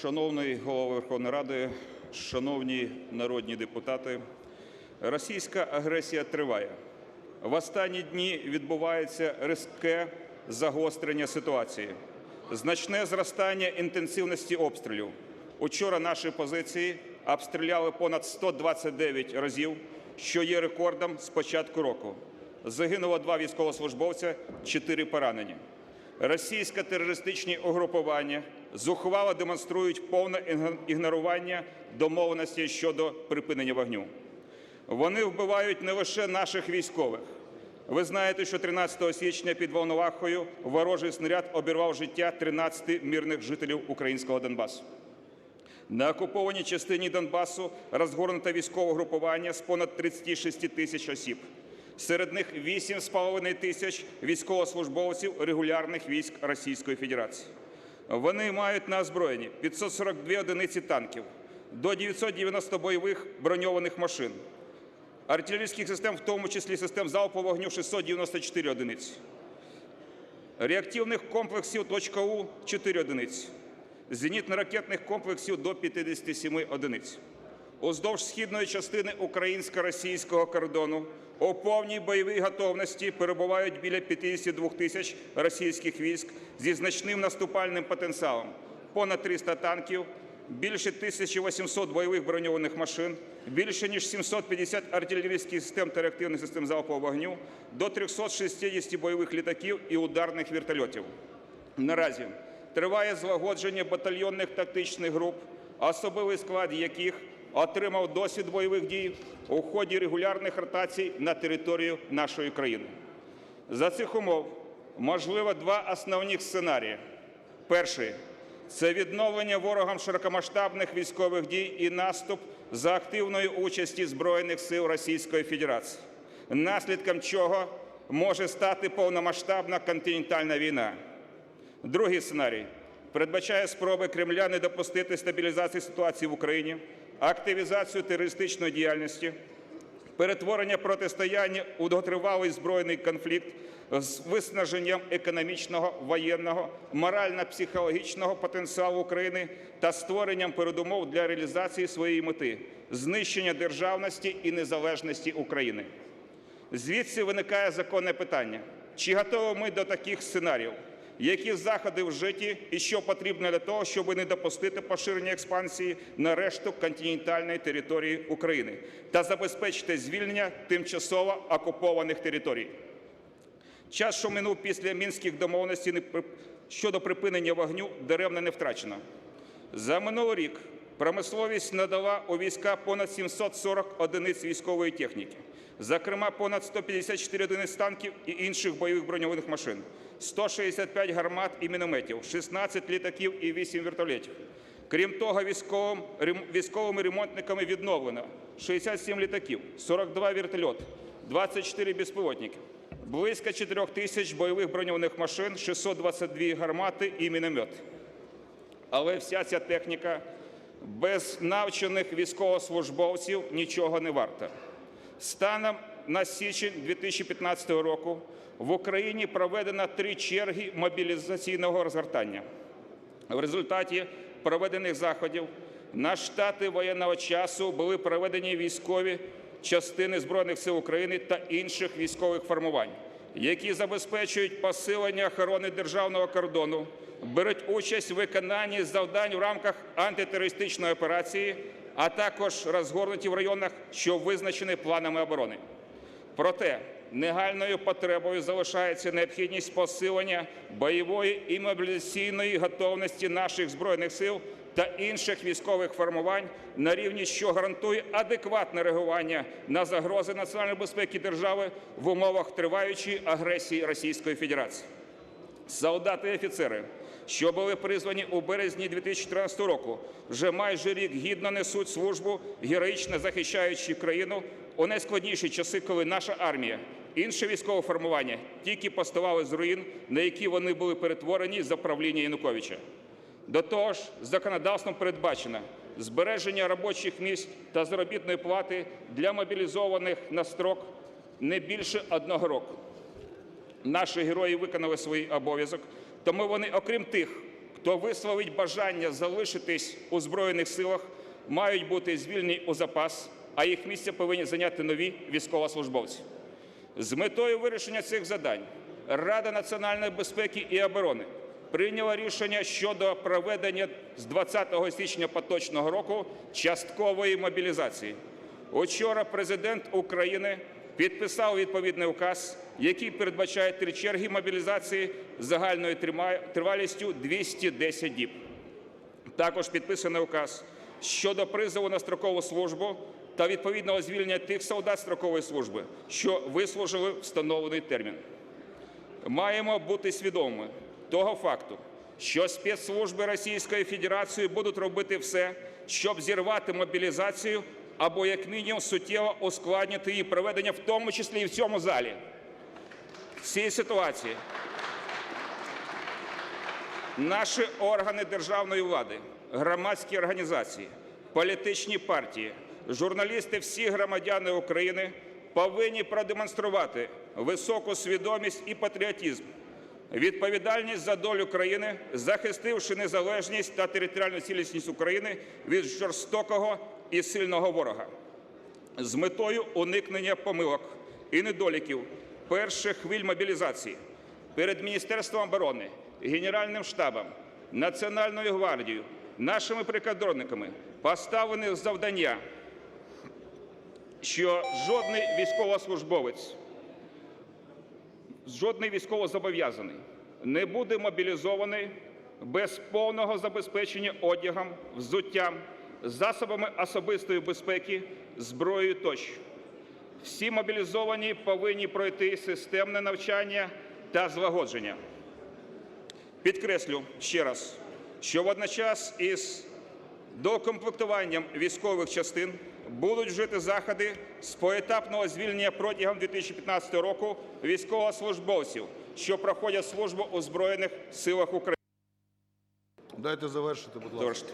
Шановний Голова Верховної Ради, шановні народні депутати, російська агресія триває. В останні дні відбувається різке загострення ситуації, значне зростання інтенсивності обстрілів. Учора наші позиції обстріляли понад 129 разів, що є рекордом з початку року. Загинуло два військовослужбовця, чотири поранені. Російське терористичні угрупування зухвало демонструють повне ігнорування домовленості щодо припинення вогню. Вони вбивають не лише наших військових. Ви знаєте, що 13 січня під Волновахою ворожий снаряд обірвав життя 13 мирних жителів українського Донбасу. На окупованій частині Донбасу розгорнуто військове групування з понад 36 тисяч осіб. Серед них 8,5 тисяч військовослужбовців регулярних військ Російської Федерації. Вони мають на озброєнні 542 одиниці танків, до 990 бойових броньованих машин, артилерійських систем, в тому числі систем залпового вогню 694 одиниці, реактивних комплексів «У» – 4 одиниці, зенітно-ракетних комплексів до 57 одиниць. Уздовж східної частини українсько-російського кордону у повній бойовій готовності перебувають біля 52 тисяч російських військ зі значним наступальним потенціалом, понад 300 танків, більше 1800 бойових броньованих машин, більше ніж 750 артилерійських систем та реактивних систем залпового вогню, до 360 бойових літаків і ударних вертольотів. Наразі триває злагодження батальйонних тактичних груп, особовий склад яких отримав досвід бойових дій у ході регулярних ротацій на територію нашої країни. За цих умов можливо два основних сценарії. Перший це відновлення ворогом широкомасштабних військових дій і наступ за активної участі Збройних сил Російської Федерації, наслідком чого може стати повномасштабна континентальна війна. Другий сценарій передбачає спроби Кремля не допустити стабілізації ситуації в Україні, активізацію терористичної діяльності, перетворення протистояння у довготривалий збройний конфлікт з виснаженням економічного, воєнного, морально-психологічного потенціалу України та створенням передумов для реалізації своєї мети знищення державності і незалежності України. Звідси виникає законне питання: чи готові ми до таких сценаріїв? Які заходи вжиті і що потрібно для того, щоб не допустити поширення експансії на решту континентальної території України та забезпечити звільнення тимчасово окупованих територій? Час, що минув після мінських домовленостей щодо припинення вогню, даремно не втрачено. За минулий рік промисловість надала у війська понад 740 одиниць військової техніки, зокрема понад 154 одиниць танків і інших бойових броньованих машин, 165 гармат і мінометів, 16 літаків і 8 вертольотів. Крім того, військовим, військовими ремонтниками відновлено 67 літаків, 42 вертольоти, 24 безпілотники, близько 4 тисяч бойових броньованих машин, 622 гармати і міномети. Але вся ця техніка без навчених військовослужбовців нічого не варта. Станом на січень 2015 року в Україні проведено три черги мобілізаційного розгортання. В результаті проведених заходів на штати воєнного часу були проведені військові частини Збройних сил України та інших військових формувань, які забезпечують посилення охорони державного кордону, беруть участь в виконанні завдань в рамках антитерористичної операції, а також розгорнуті в районах, що визначені планами оборони. Проте негальною потребою залишається необхідність посилення бойової і мобілізаційної готовності наших збройних сил та інших військових формувань на рівні, що гарантує адекватне реагування на загрози національної безпеки держави в умовах триваючої агресії Російської Федерації. Солдати і офіцери, що були призвані у березні 2014 року, вже майже рік гідно несуть службу, героїчно захищаючи країну у найскладніші часи, коли наша армія, інші військове формування тільки поставали з руїн, на які вони були перетворені за правління Януковича. До того ж, законодавством передбачено збереження робочих місць та заробітної плати для мобілізованих на строк не більше одного року. Наші герої виконали свій обов'язок, тому вони, окрім тих, хто висловить бажання залишитись у Збройних силах, мають бути звільнені у запас, а їх місце повинні зайняти нові військовослужбовці. З метою вирішення цих завдань Рада національної безпеки і оборони прийняла рішення щодо проведення з 20 січня поточного року часткової мобілізації. Учора президент України підписав відповідний указ, який передбачає три черги мобілізації з загальною тривалістю 210 діб. Також підписаний указ щодо призову на строкову службу та відповідного звільнення тих солдат строкової служби, що вислужили встановлений термін. Маємо бути свідомими того факту, що спецслужби Російської Федерації будуть робити все, щоб зірвати мобілізацію або як мінімум суттєво ускладнити її проведення, в тому числі і в цьому залі. В цій ситуації Наші органи державної влади, громадські організації, політичні партії, журналісти, всі громадяни України повинні продемонструвати високу свідомість і патріотизм, відповідальність за долю країни, захистивши незалежність та територіальну цілісність України від жорстокого і сильного ворога. З метою уникнення помилок і недоліків перших хвиль мобілізації перед Міністерством оборони, Генеральним штабом, Національною гвардією, нашими прикордонниками поставлені завдання, що жодний військовослужбовець, жодний військовозобов'язаний не буде мобілізований без повного забезпечення одягом, взуттям, засобами особистої безпеки, зброєю тощо. Всі мобілізовані повинні пройти системне навчання та злагодження. Підкреслю ще раз, що водночас із доукомплектуванням військових частин будуть вжити заходи з поетапного звільнення протягом 2015 року військовослужбовців, що проходять службу у Збройних силах України. Дайте завершити, будь ласка.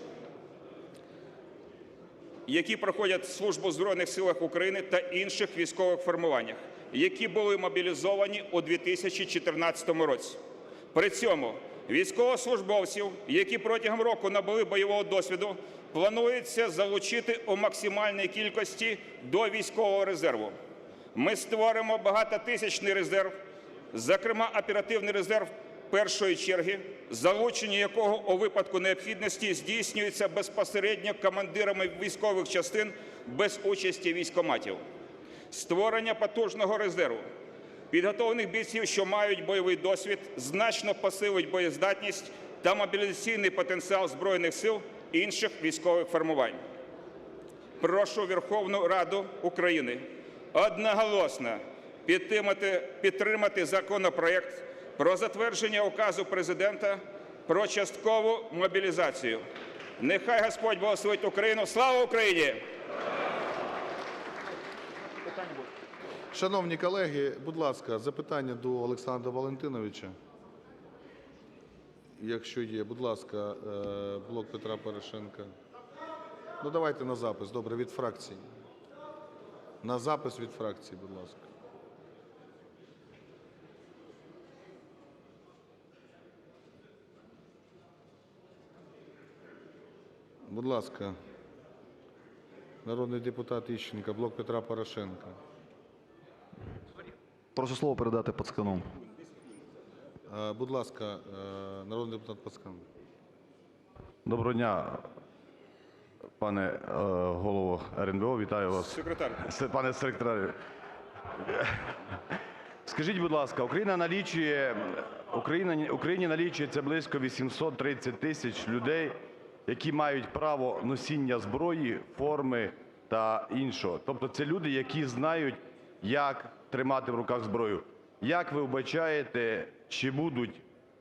Які проходять службу в Збройних силах України та інших військових формуваннях, які були мобілізовані у 2014 році. При цьому військовослужбовців, які протягом року набули бойового досвіду, планується залучити у максимальній кількості до військового резерву. Ми створимо багатотисячний резерв, зокрема оперативний резерв першої черги, залучення якого у випадку необхідності здійснюється безпосередньо командирами військових частин без участі військоматів. Створення потужного резерву, підготовлених бійців, що мають бойовий досвід, значно посилить боєздатність та мобілізаційний потенціал Збройних сил інших військових формувань. Прошу Верховну Раду України одноголосно підтримати, підтримати законопроект про затвердження указу президента про часткову мобілізацію. Нехай Господь благословить Україну. Слава Україні! Шановні колеги, будь ласка, запитання до Олександра Валентиновича. Якщо є, будь ласка, е, блок Петра Порошенка. Ну, давайте на запис, добре, від фракції. На запис від фракції, будь ласка. Будь ласка, народний депутат Іщенко, блок Петра Порошенка. Прошу слово передати Пацкану. Е, Будь ласка, е, народний депутат Пацкан. Доброго дня, пане е, голово РНБО. Вітаю вас. Секретар. Пане секретарю. Скажіть, будь ласка, Україна налічує Україна Україні налічується близько 830 тисяч людей, які мають право носіння зброї, форми та іншого. Тобто це люди, які знають, як тримати в руках зброю. Як ви вбачаєте, чи будуть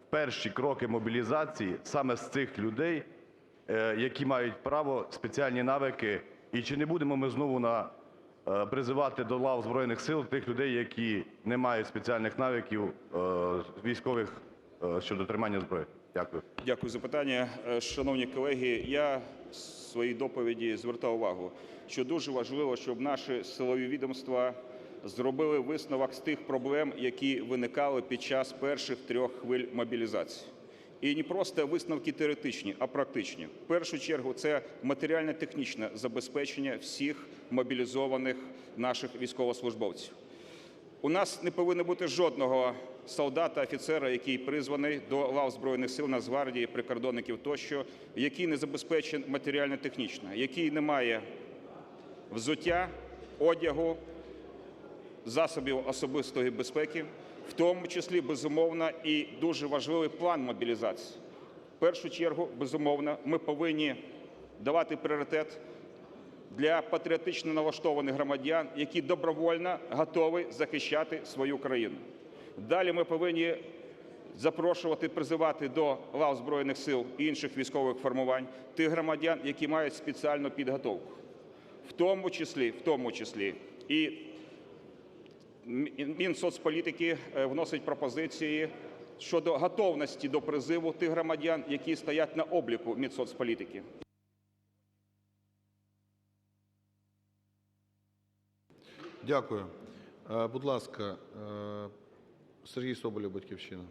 перші кроки мобілізації саме з цих людей, е, які мають право спеціальні навики, і чи не будемо ми знову на е, призивати до лав Збройних сил тих людей, які не мають спеціальних навиків е, військових щодо тримання зброї? Дякую. Дякую за питання. Шановні колеги, я в своїй доповіді звертав увагу, що дуже важливо, щоб наші силові відомства зробили висновок з тих проблем, які виникали під час перших трьох хвиль мобілізації. І не просто висновки теоретичні, а практичні. В першу чергу це матеріально-технічне забезпечення всіх мобілізованих наших військовослужбовців. У нас не повинно бути жодного солдата, офіцера, який призваний до лав Збройних сил, Нацгвардії, прикордонників тощо, який не забезпечений матеріально-технічно, який не має взуття, одягу, засобів особистої безпеки, в тому числі, безумовно, і дуже важливий план мобілізації. В першу чергу, безумовно, ми повинні давати пріоритет для патріотично налаштованих громадян, які добровольно готові захищати свою країну. Далі ми повинні запрошувати, призивати до лав Збройних сил і інших військових формувань тих громадян, які мають спеціальну підготовку, в тому числі, в тому числі і Мінсоцполітики е, вносить пропозиції щодо готовності до призиву тих громадян, які стоять на обліку Мінсоцполітики. Дякую. Е, Будь ласка, е, Сергій Соболєв, «Батьківщина».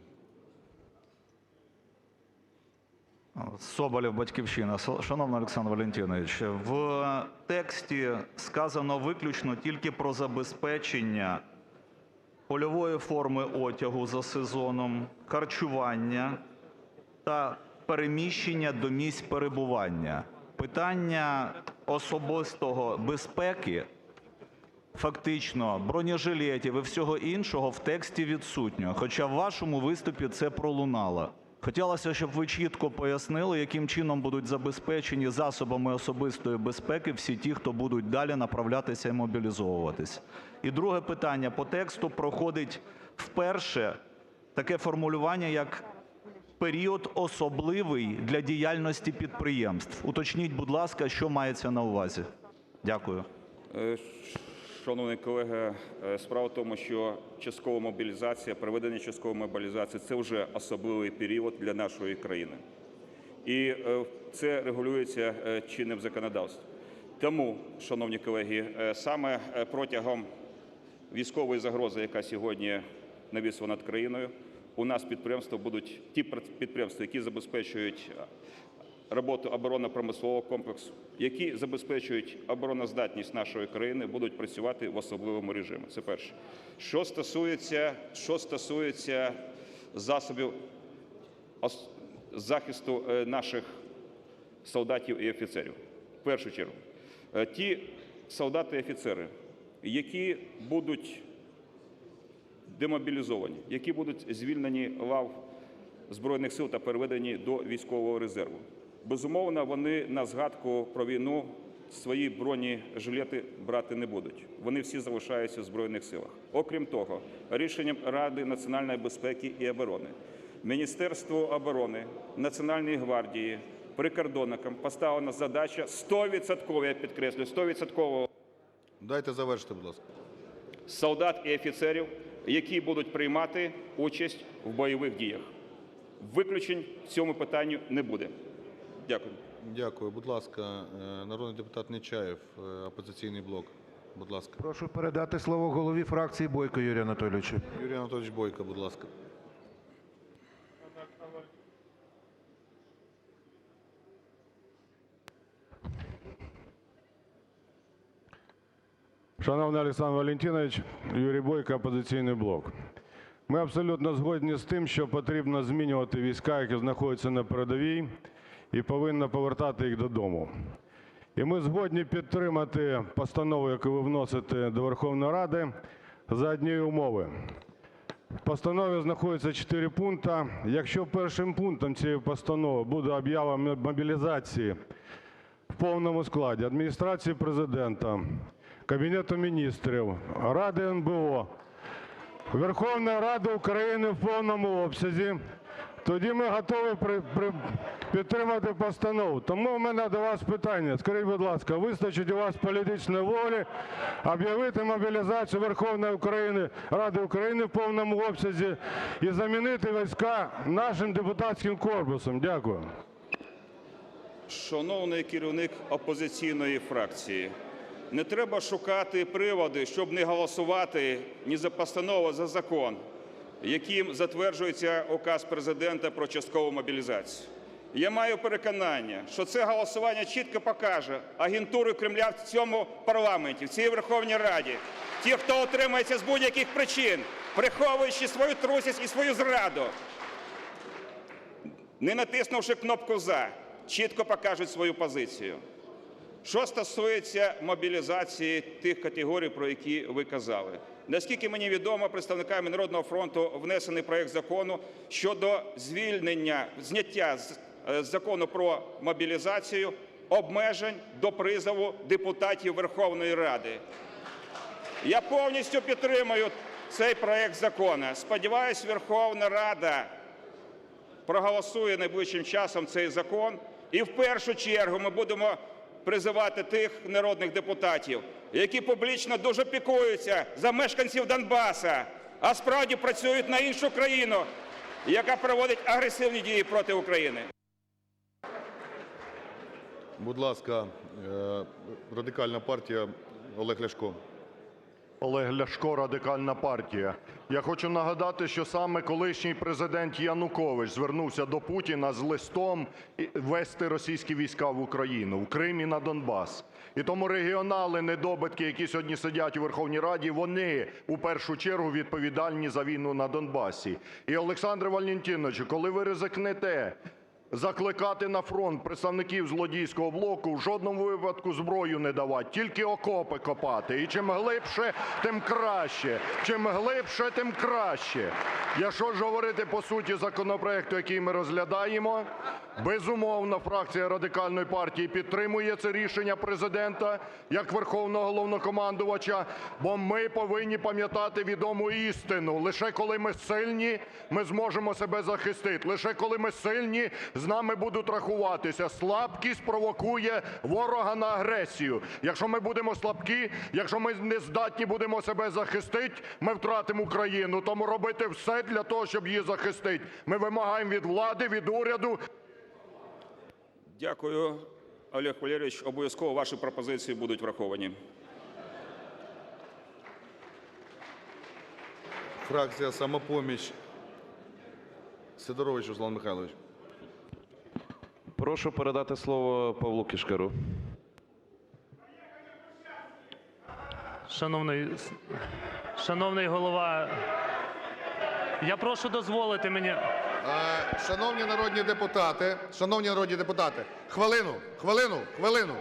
Соболєв, Батьківщина. Шановний Олександр Валентинович, в тексті сказано виключно тільки про забезпечення польової форми одягу за сезоном, харчування та переміщення до місць перебування. Питання особистого безпеки, фактично бронежилетів і всього іншого в тексті відсутньо, хоча в вашому виступі це пролунало. Хотілося, щоб ви чітко пояснили, яким чином будуть забезпечені засобами особистої безпеки всі ті, хто будуть далі направлятися і мобілізовуватись. І друге питання. По тексту проходить вперше таке формулювання, як період особливий для діяльності підприємств. Уточніть, будь ласка, що мається на увазі. Дякую. Е, Шановний колега, е, справа в тому, що часткова мобілізація, проведення часткової мобілізації це вже особливий період для нашої країни. І е, це регулюється чинним законодавством. Тому, шановні колеги, саме протягом військової загрози, яка сьогодні навісла над країною, у нас підприємства будуть ті підприємства, які забезпечують е, роботу оборонно-промислового комплексу, які забезпечують обороноздатність нашої країни, будуть працювати в особливому режимі. Це перше. Що стосується, що стосується засобів захисту е, наших солдатів і офіцерів. В першу чергу, Е, ті солдати і офіцери, які будуть демобілізовані, які будуть звільнені лав Збройних сил та переведені до військового резерву. Безумовно, вони на згадку про війну свої бронежилети брати не будуть. Вони всі залишаються в Збройних силах. Окрім того, рішенням Ради національної безпеки і оборони Міністерству оборони, Національної гвардії, прикордонникам поставлена задача 100%, я підкреслю, 100% Дайте завершити, будь ласка. солдат і офіцерів, які будуть приймати участь в бойових діях. Виключень в цьому питанню не буде. Дякую. Дякую. Будь ласка, е, народний депутат Нечаєв, е, «Опозиційний блок». Будь ласка. Прошу передати слово голові фракції Бойко Юрію Анатолійовичу. Юрій Анатолійович Бойко, будь ласка. Шановний Олександр Валентинович, Юрій Бойко, «Опозиційний блок». Ми абсолютно згодні з тим, що потрібно змінювати війська, які знаходяться на передовій, і повинно повертати їх додому. І ми згодні підтримати постанову, яку ви вносите до Верховної Ради, за однієї умови. В постанові знаходиться чотири пункти. Якщо першим пунктом цієї постанови буде об'ява мобілізації в повному складі Адміністрації Президента, Кабінету Міністрів, Ради НБО, Верховної Ради України в повному обсязі, тоді ми готові при, при, підтримати постанову. Тому в мене до вас питання. Скажіть, будь ласка, вистачить у вас політичної волі об'явити мобілізацію Верховної України, Ради України в повному обсязі і замінити війська нашим депутатським корпусом? Дякую. Шановний керівник опозиційної фракції, не треба шукати приводи, щоб не голосувати ні за постанову, за закон. яким затверджується указ президента про часткову мобілізацію. Я маю переконання, що це голосування чітко покаже агентуру Кремля в цьому парламенті, в цій Верховній Раді. Ті, хто утримується з будь-яких причин, приховуючи свою трусість і свою зраду, не натиснувши кнопку «За», чітко покажуть свою позицію. Що стосується мобілізації тих категорій, про які ви казали. Наскільки мені відомо, представниками Народного фронту внесений проект закону щодо звільнення, зняття з е, закону про мобілізацію обмежень до призову депутатів Верховної Ради. Я повністю підтримую цей проект закону. Сподіваюсь, Верховна Рада проголосує найближчим часом цей закон. І в першу чергу ми будемо призивати тих народних депутатів, які публічно дуже пікуються за мешканців Донбаса, а справді працюють на іншу країну, яка проводить агресивні дії проти України. Будь ласка, е, Радикальна партія Олег Ляшко. Олег Ляшко, Радикальна партія. Я хочу нагадати, що саме колишній президент Янукович звернувся до Путіна з листом ввести російські війська в Україну, в Крим і на Донбас. І тому регіонали, недобитки, які сьогодні сидять у Верховній Раді, вони у першу чергу відповідальні за війну на Донбасі. І Олександре Валентиновичу, коли ви ризикнете закликати на фронт представників злодійського блоку в жодному випадку зброю не давати, тільки окопи копати. І чим глибше, тим краще. Чим глибше, тим краще. Якщо ж говорити по суті законопроекту, який ми розглядаємо, безумовно, фракція Радикальної партії підтримує це рішення Президента як Верховного Головнокомандувача, бо ми повинні пам'ятати відому істину. Лише коли ми сильні, ми зможемо себе захистити. Лише коли ми сильні, з нами будуть рахуватися. Слабкість провокує ворога на агресію. Якщо ми будемо слабкі, якщо ми не здатні будемо себе захистити, ми втратимо Україну. Тому робити все для того, щоб її захистити. Ми вимагаємо від влади, від уряду Дякую, Олег Валерійович. Обов'язково ваші пропозиції будуть враховані. Фракція «Самопоміч». Сидорович Руслан Михайлович. Прошу передати слово Павлу Кишкару. Шановний, шановний голова, я прошу дозволити мені. Шановні народні депутати, шановні народні депутати, хвилину, хвилину, хвилину.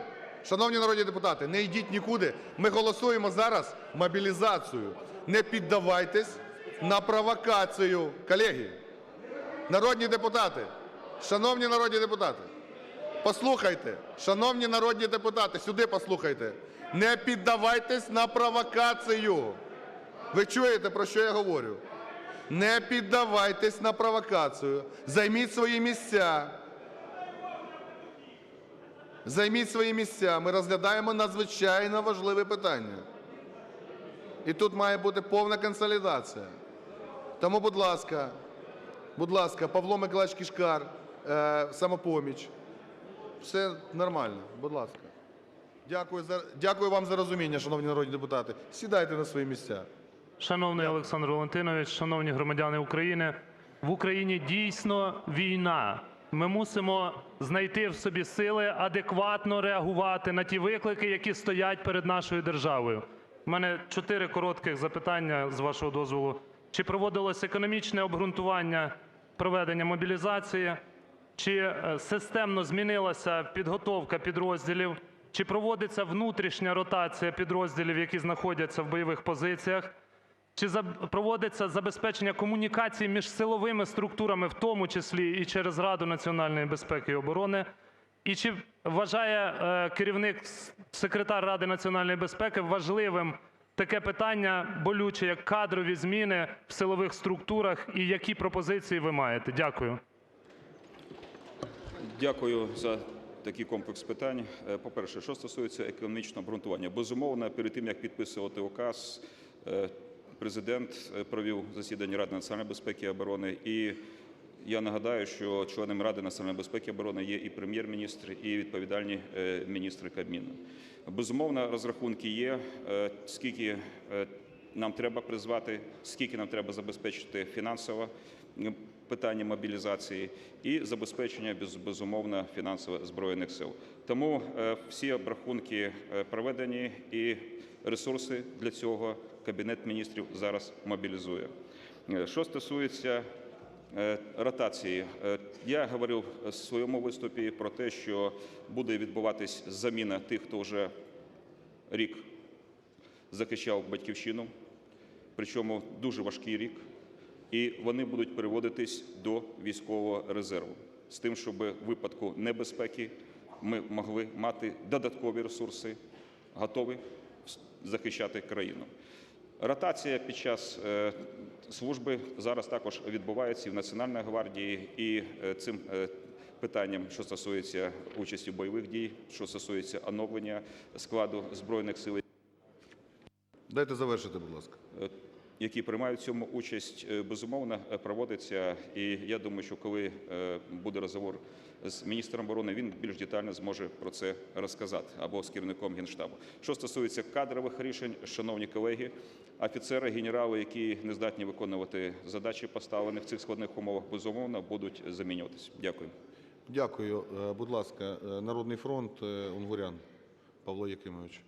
Шановні народні депутати, не йдіть нікуди. Ми голосуємо зараз мобілізацію. Не піддавайтесь на провокацію. Колеги, народні депутати, шановні народні депутати, послухайте, шановні народні депутати, сюди послухайте. Не піддавайтесь на провокацію. Ви чуєте, про що я говорю? Не піддавайтесь на провокацію. Займіть свої місця. Займіть свої місця. Ми розглядаємо надзвичайно важливе питання. І тут має бути повна консолідація. Тому, будь ласка, будь ласка, Павло Миколаївич Кишкар, е, самопоміч. Все нормально, будь ласка. Дякую, за, дякую вам за розуміння, шановні народні депутати. Сідайте на свої місця. Шановний Олександр Валентинович, шановні громадяни України, в Україні дійсно війна. Ми мусимо знайти в собі сили адекватно реагувати на ті виклики, які стоять перед нашою державою. У мене чотири коротких запитання з вашого дозволу. Чи проводилось економічне обґрунтування проведення мобілізації? Чи е, системно змінилася підготовка підрозділів? Чи проводиться внутрішня ротація підрозділів, які знаходяться в бойових позиціях? Чи проводиться забезпечення комунікації між силовими структурами, в тому числі і через Раду національної безпеки і оборони? І чи вважає е, керівник, секретар Ради національної безпеки важливим таке питання болюче, як кадрові зміни в силових структурах, і які пропозиції ви маєте? Дякую. Дякую за такий комплекс питань. Е, По-перше, що стосується економічного обґрунтування. Безумовно, перед тим, як підписувати указ, е, президент е, провів засідання Ради національної безпеки і оборони. І я нагадаю, що членами Ради національної безпеки і оборони є і прем'єр-міністр, і відповідальні е, міністри Кабміну. Безумовно, розрахунки є, е, скільки нам треба призвати, скільки нам треба забезпечити фінансово питання мобілізації і забезпечення без- безумовно фінансово збройних сил. Тому всі обрахунки проведені і ресурси для цього кабінет міністрів зараз мобілізує. Е, Що стосується Е, ротації. Е, Я говорив в своєму виступі про те, що буде відбуватись заміна тих, хто вже рік захищав батьківщину, причому дуже важкий рік, і вони будуть переводитись до військового резерву з тим, щоб в випадку небезпеки ми могли мати додаткові ресурси, готові захищати країну. Ротація під час е, служби зараз також відбувається і в Національної гвардії, і е, цим е, питанням, що стосується участі в бойових дій, що стосується оновлення складу збройних сил, Дайте завершити, будь ласка. Які приймають в цьому участь, е, безумовно е, проводиться. І я думаю, що коли е, буде розговор з міністром оборони, він більш детально зможе про це розказати або з керівником генштабу. Що стосується кадрових рішень, шановні колеги, офіцери, генерали, які не здатні виконувати задачі, поставлені в цих складних умовах, безумовно будуть замінюватися. Дякую. Дякую. Будь ласка, Народний фронт, Унгурян Павло Якимович.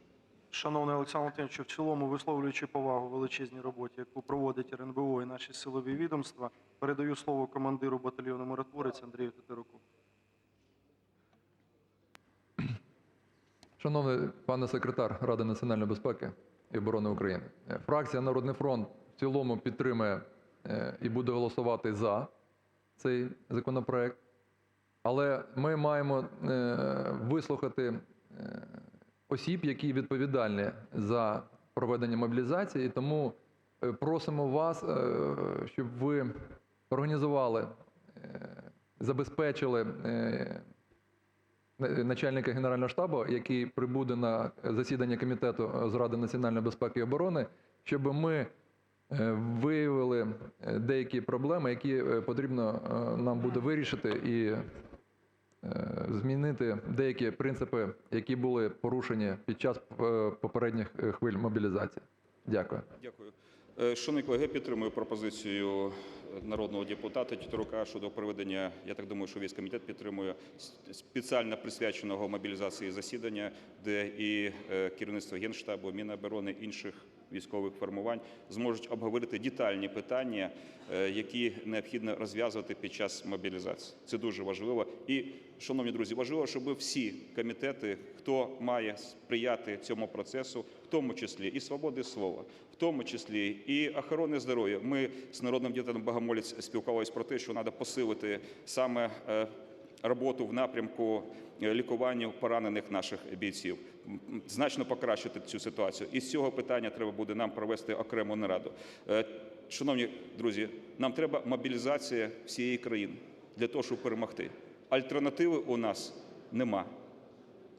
Шановний Олександр Володимирович, в цілому висловлюючи повагу величезній роботі, яку проводить РНБО і наші силові відомства, передаю слово командиру батальйону миротворець Андрію Тетеруку. Шановний пане секретар Ради національної безпеки і оборони України, фракція Народний фронт в цілому підтримує е, і буде голосувати за цей законопроект. Але ми маємо е, вислухати е, осіб, які відповідальні за проведення мобілізації, і тому е, просимо вас, е, щоб ви організували, е, забезпечили начальника Генерального штабу, який прибуде на засідання комітету з Ради національної безпеки і оборони, щоб ми виявили деякі проблеми, які потрібно нам буде вирішити. І змінити деякі принципи, які були порушені під час е, попередніх е, хвиль мобілізації. Дякую. Дякую. Е, Шановні колеги, підтримую пропозицію народного депутата Тітарука щодо проведення, я так думаю, що весь комітет підтримує спеціально присвяченого мобілізації засідання, де і е, керівництво Генштабу, Міноборони, інших військових формувань зможуть обговорити детальні питання, е, які необхідно розв'язувати під час мобілізації. Це дуже важливо. І, шановні друзі, важливо, щоб всі комітети, хто має сприяти цьому процесу, в тому числі і свободи слова, в тому числі і охорони здоров'я. Ми з народним депутатом Богомолець спілкувалися про те, що треба посилити саме е, роботу в напрямку е, лікування поранених наших бійців, значно покращити цю ситуацію. І з цього питання треба буде нам провести окрему нараду. Е, Шановні друзі, нам треба мобілізація всієї країни для того, щоб перемогти. Альтернативи у нас нема.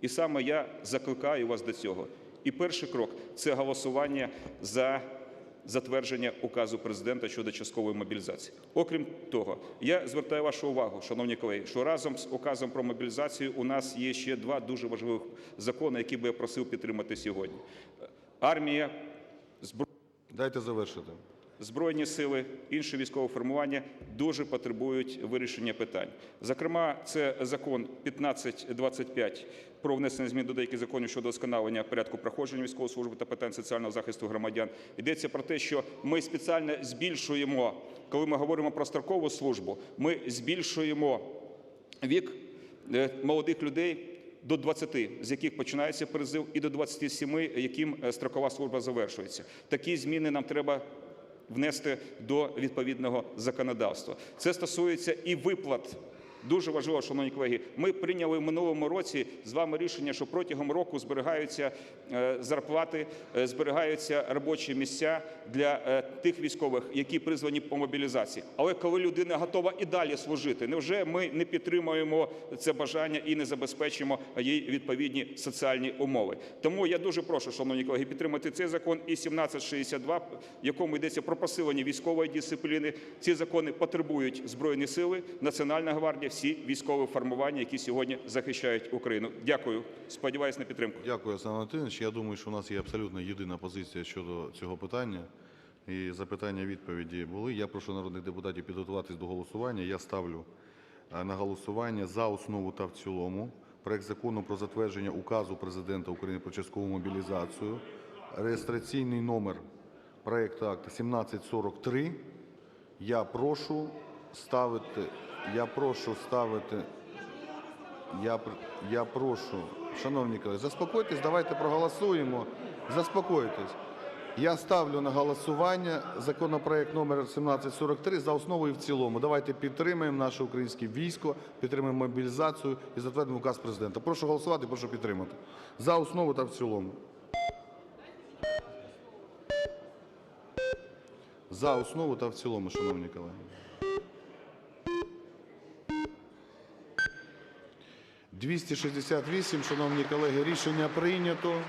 І саме я закликаю вас до цього. І перший крок це голосування за затвердження указу президента щодо часткової мобілізації. Окрім того, я звертаю вашу увагу, шановні колеги, що разом з указом про мобілізацію у нас є ще два дуже важливих закони, які би я просив підтримати сьогодні. Армія. Дайте завершити. Збройні сили, інші військові формування дуже потребують вирішення питань. Зокрема, це закон 1525 про внесення змін до деяких законів щодо досконалення порядку проходження військової служби та питань соціального захисту громадян. Йдеться про те, що ми спеціально збільшуємо, коли ми говоримо про строкову службу, ми збільшуємо вік е, молодих людей до 20, з яких починається призив, і до 27, яким е, строкова служба завершується. Такі зміни нам треба внести до відповідного законодавства. Це стосується і виплат. Дуже важливо, шановні колеги. Ми прийняли в минулому році з вами рішення, що протягом року зберігаються е, зарплати, е, зберігаються робочі місця для е, тих військових, які призвані по мобілізації. Але коли людина готова і далі служити, невже ми не підтримуємо це бажання і не забезпечимо їй відповідні соціальні умови? Тому я дуже прошу, шановні колеги, підтримати цей закон і 1762, в якому йдеться про посилення військової дисципліни. Ці закони потребують збройні сили, Національна гвардія, всі військові формування, які сьогодні захищають Україну. Дякую. Сподіваюсь на підтримку. Дякую, Олександр Валентинович. Я думаю, що у нас є абсолютно єдина позиція щодо цього питання. І запитання відповіді були. Я прошу народних депутатів підготуватись до голосування. Я ставлю е, на голосування за основу та в цілому проект закону про затвердження указу президента України про часткову мобілізацію. Реєстраційний номер проекту акту 1743. Я прошу ставити. Я прошу ставити. Я, я прошу, шановні колеги, заспокойтесь, давайте проголосуємо. Заспокойтесь. Я ставлю на голосування законопроект номер 1743 за основу і в цілому. Давайте підтримаємо наше українське військо, підтримаємо мобілізацію і затвердимо указ президента. Прошу голосувати, прошу підтримати. За основу та в цілому. За основу та в цілому, шановні колеги. 268, шановні колеги, рішення прийнято.